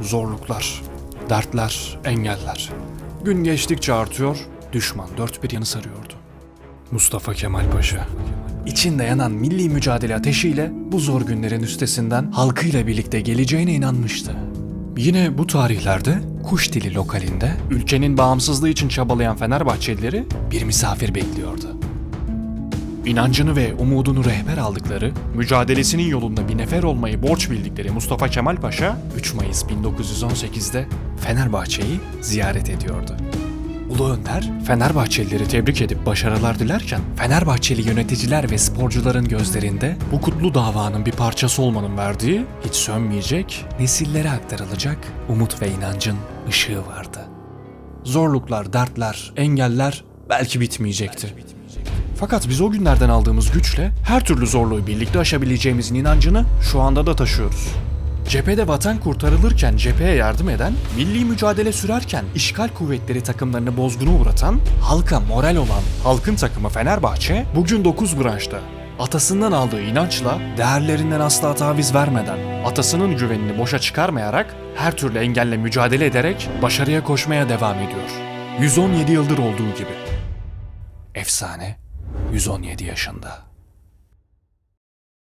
Zorluklar, dertler, engeller. Gün geçtikçe artıyor, düşman dört bir yanı sarıyordu. Mustafa Kemal Paşa. İçinde yanan milli mücadele ateşiyle bu zor günlerin üstesinden halkıyla birlikte geleceğine inanmıştı. Yine bu tarihlerde Kuş Dili lokalinde ülkenin bağımsızlığı için çabalayan Fenerbahçelileri bir misafir bekliyordu. İnancını ve umudunu rehber aldıkları, mücadelesinin yolunda bir nefer olmayı borç bildikleri Mustafa Kemal Paşa 3 Mayıs 1918'de Fenerbahçe'yi ziyaret ediyordu. Ulu Önder, Fenerbahçelileri tebrik edip başarılar dilerken, Fenerbahçeli yöneticiler ve sporcuların gözlerinde bu kutlu davanın bir parçası olmanın verdiği, hiç sönmeyecek, nesillere aktarılacak umut ve inancın ışığı vardı. Zorluklar, dertler, engeller belki bitmeyecekti. Fakat biz o günlerden aldığımız güçle her türlü zorluğu birlikte aşabileceğimizin inancını şu anda da taşıyoruz. Cephede vatan kurtarılırken cepheye yardım eden, milli mücadele sürerken işgal kuvvetleri takımlarını bozguna uğratan, halka moral olan halkın takımı Fenerbahçe bugün 9 branşta. Atasından aldığı inançla, değerlerinden asla taviz vermeden, atasının güvenini boşa çıkarmayarak, her türlü engelle mücadele ederek başarıya koşmaya devam ediyor. 117 yıldır olduğu gibi. Efsane 117 yaşında.